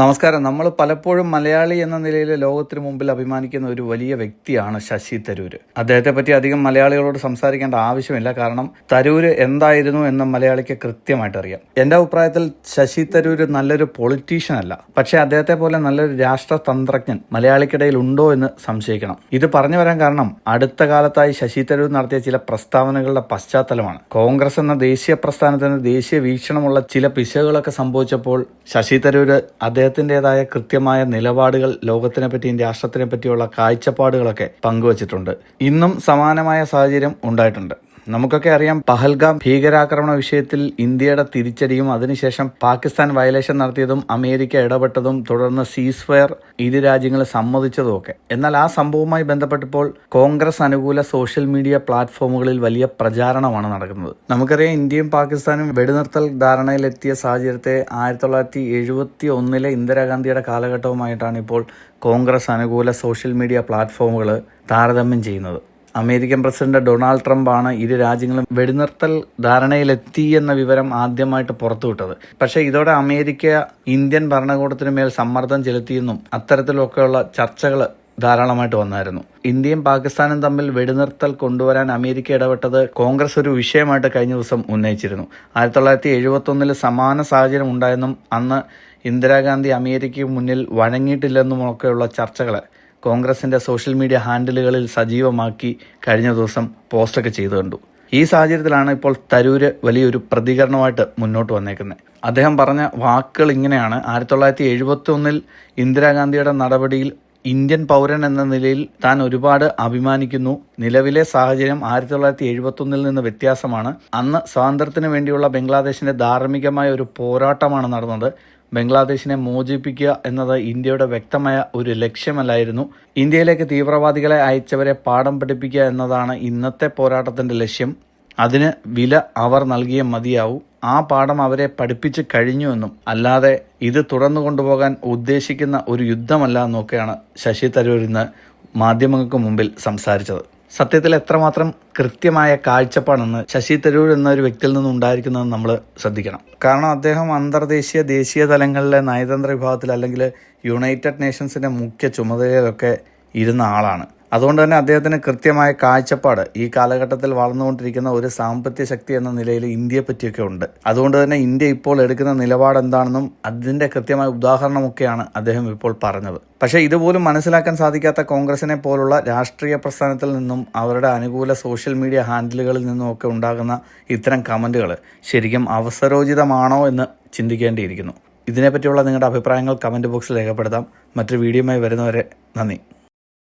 നമസ്കാരം. നമ്മൾ പലപ്പോഴും മലയാളി എന്ന നിലയിൽ ലോകത്തിന് മുമ്പിൽ അഭിമാനിക്കുന്ന ഒരു വലിയ വ്യക്തിയാണ് ശശി തരൂർ അദ്ദേഹത്തെ പറ്റി അധികം മലയാളികളോട് സംസാരിക്കേണ്ട ആവശ്യമില്ല. കാരണം തരൂർ എന്തായിരുന്നു എന്ന് മലയാളിക്ക് കൃത്യമായിട്ട് അറിയാം. എന്റെ അഭിപ്രായത്തിൽ ശശി തരൂർ നല്ലൊരു പൊളിറ്റീഷ്യൻ അല്ല. പക്ഷേ അദ്ദേഹത്തെ പോലെ നല്ലൊരു രാഷ്ട്രതന്ത്രജ്ഞൻ മലയാളിക്കിടയിൽ ഉണ്ടോ എന്ന് സംശയിക്കണം. ഇത് പറഞ്ഞു വരാൻ കാരണം അടുത്ത കാലത്തായി ശശി തരൂർ നടത്തിയ ചില പ്രസ്താവനകളുടെ പശ്ചാത്തലമാണ്. കോൺഗ്രസ് എന്ന ദേശീയ പ്രസ്ഥാനത്തിന് ദേശീയ വീക്ഷണമുള്ള ചില പിശകുകളൊക്കെ സംഭവിച്ചപ്പോൾ ശശി തരൂര് അദ്ദേഹത്തിന്റെതായ കൃത്യമായ നിലപാടുകൾ ലോകത്തിനെ പറ്റിയും രാഷ്ട്രത്തിനെ പറ്റിയുള്ള കാഴ്ചപ്പാടുകളൊക്കെ പങ്കുവച്ചിട്ടുണ്ട്. ഇന്നും സമാനമായ സാഹചര്യം ഉണ്ടായിട്ടുണ്ട്. നമുക്കൊക്കെ അറിയാം പഹൽഗാം ഭീകരാക്രമണ വിഷയത്തിൽ ഇന്ത്യയുടെ തിരിച്ചടിയും അതിനുശേഷം പാകിസ്ഥാൻ വയലേഷൻ നടത്തിയതും അമേരിക്ക ഇടപെട്ടതും തുടർന്ന് സീസ് ഫയർ ഇരു രാജ്യങ്ങൾ സമ്മതിച്ചതും ഒക്കെ. എന്നാൽ ആ സംഭവവുമായി ബന്ധപ്പെട്ടപ്പോൾ കോൺഗ്രസ് അനുകൂല സോഷ്യൽ മീഡിയ പ്ലാറ്റ്ഫോമുകളിൽ വലിയ പ്രചാരണമാണ് നടക്കുന്നത്. നമുക്കറിയാം ഇന്ത്യയും പാകിസ്ഥാനും വെടിനിർത്തൽ ധാരണയിലെത്തിയ സാഹചര്യത്തെ ആയിരത്തി തൊള്ളായിരത്തി എഴുപത്തി ഒന്നിലെ ഇന്ദിരാഗാന്ധിയുടെ കാലഘട്ടവുമായിട്ടാണ് ഇപ്പോൾ കോൺഗ്രസ് അനുകൂല സോഷ്യൽ മീഡിയ പ്ലാറ്റ്ഫോമുകൾ താരതമ്യം ചെയ്യുന്നത്. അമേരിക്കൻ പ്രസിഡന്റ് ഡൊണാൾഡ് ട്രംപാണ് ഇരു രാജ്യങ്ങളും വെടിനിർത്തൽ ധാരണയിലെത്തി എന്ന വിവരം ആദ്യമായിട്ട് പുറത്തുവിട്ടത്. പക്ഷേ ഇതോടെ അമേരിക്ക ഇന്ത്യൻ ഭരണകൂടത്തിന് മേൽ സമ്മർദ്ദം ചെലുത്തിയെന്നും അത്തരത്തിലൊക്കെയുള്ള ചർച്ചകൾ ധാരാളമായിട്ട് വന്നായിരുന്നു. ഇന്ത്യയും പാകിസ്ഥാനും തമ്മിൽ വെടിനിർത്തൽ കൊണ്ടുവരാൻ അമേരിക്ക ഇടപെട്ടത് കോൺഗ്രസ് ഒരു വിഷയമായിട്ട് കഴിഞ്ഞ ദിവസം ഉന്നയിച്ചിരുന്നു. ആയിരത്തി തൊള്ളായിരത്തി എഴുപത്തി ഒന്നിൽ സമാന സാഹചര്യം ഉണ്ടായെന്നും അന്ന് ഇന്ദിരാഗാന്ധി അമേരിക്കയ്ക്ക് മുന്നിൽ വഴങ്ങിയിട്ടില്ലെന്നുമൊക്കെയുള്ള ചർച്ചകൾ കോൺഗ്രസിന്റെ സോഷ്യൽ മീഡിയ ഹാൻഡിലുകളിൽ സജീവമാക്കി കഴിഞ്ഞ ദിവസം പോസ്റ്റൊക്കെ ചെയ്തു കണ്ടു. ഈ സാഹചര്യത്തിലാണ് ഇപ്പോൾ തരൂര് വലിയൊരു പ്രതികരണമായിട്ട് മുന്നോട്ട് വന്നേക്കുന്നത്. അദ്ദേഹം പറഞ്ഞ വാക്കുകൾ ഇങ്ങനെയാണ്. ആയിരത്തി തൊള്ളായിരത്തി എഴുപത്തി ഒന്നിൽ ഇന്ദിരാഗാന്ധിയുടെ നടപടിയിൽ ഇന്ത്യൻ പൗരൻ എന്ന നിലയിൽ താൻ ഒരുപാട് അഭിമാനിക്കുന്നു. നിലവിലെ സാഹചര്യം ആയിരത്തി തൊള്ളായിരത്തി എഴുപത്തി ഒന്നിൽ നിന്ന് വ്യത്യാസമാണ്. അന്ന് സ്വാതന്ത്ര്യത്തിന് വേണ്ടിയുള്ള ബംഗ്ലാദേശിന്റെ ധാർമ്മികമായ ഒരു പോരാട്ടമാണ് നടന്നത്. ബംഗ്ലാദേശിനെ മോചിപ്പിക്കുക എന്നത് ഇന്ത്യയുടെ വ്യക്തമായ ഒരു ലക്ഷ്യമല്ലായിരുന്നു. ഇന്ത്യയിലേക്ക് തീവ്രവാദികളെ അയച്ചവരെ പാഠം പഠിപ്പിക്കുക എന്നതാണ് ഇന്നത്തെ പോരാട്ടത്തിന്റെ ലക്ഷ്യം. അതിന് വില അവർ നൽകിയ മതിയാവൂ. ആ പാഠം അവരെ പഠിപ്പിച്ച് കഴിഞ്ഞുവെന്നും അല്ലാതെ ഇത് തുടർന്നു കൊണ്ടുപോകാൻ ഉദ്ദേശിക്കുന്ന ഒരു യുദ്ധമല്ല എന്നൊക്കെയാണ് ശശി തരൂർ ഇന്ന് മാധ്യമങ്ങൾക്ക് മുമ്പിൽ സംസാരിച്ചത്. സത്യത്തിൽ എത്രമാത്രം കൃത്യമായ കാഴ്ചപ്പാടെന്ന് ശശി തരൂർ എന്ന ഒരു വ്യക്തിയിൽ നിന്ന് നമ്മൾ ശ്രദ്ധിക്കണം. കാരണം അദ്ദേഹം അന്തർദേശീയ ദേശീയ തലങ്ങളിലെ നയതന്ത്ര വിഭാഗത്തിൽ അല്ലെങ്കിൽ യുണൈറ്റഡ് നേഷൻസിന്റെ മുഖ്യ ചുമതലയിലൊക്കെ ഇരുന്ന ആളാണ്. അതുകൊണ്ട് തന്നെ അദ്ദേഹത്തിന് കൃത്യമായ കാഴ്ചപ്പാട് ഈ കാലഘട്ടത്തിൽ വളർന്നുകൊണ്ടിരിക്കുന്ന ഒരു സാമ്പത്തിക ശക്തി എന്ന നിലയിൽ ഇന്ത്യയെ പറ്റിയൊക്കെ ഉണ്ട്. അതുകൊണ്ട് തന്നെ ഇന്ത്യ ഇപ്പോൾ എടുക്കുന്ന നിലപാട് എന്താണെന്നും അതിന്റെ കൃത്യമായ ഉദാഹരണമൊക്കെയാണ് അദ്ദേഹം ഇപ്പോൾ പറഞ്ഞത്. പക്ഷേ ഇതുപോലും മനസ്സിലാക്കാൻ സാധിക്കാത്ത കോൺഗ്രസിനെ പോലുള്ള രാഷ്ട്രീയ പ്രസ്ഥാനത്തിൽ നിന്നും അവരുടെ അനുകൂല സോഷ്യൽ മീഡിയ ഹാൻഡിലുകളിൽ നിന്നും ഒക്കെ ഉണ്ടാകുന്ന ഇത്തരം കമന്റുകൾ ശരിക്കും അവസരോചിതമാണോ എന്ന് ചിന്തിക്കേണ്ടിയിരിക്കുന്നു. ഇതിനെപ്പറ്റിയുള്ള നിങ്ങളുടെ അഭിപ്രായങ്ങൾ കമന്റ് ബോക്സിൽ രേഖപ്പെടുത്താം. മറ്റൊരു വീഡിയോയുമായി വരുന്നവരെ നന്ദി.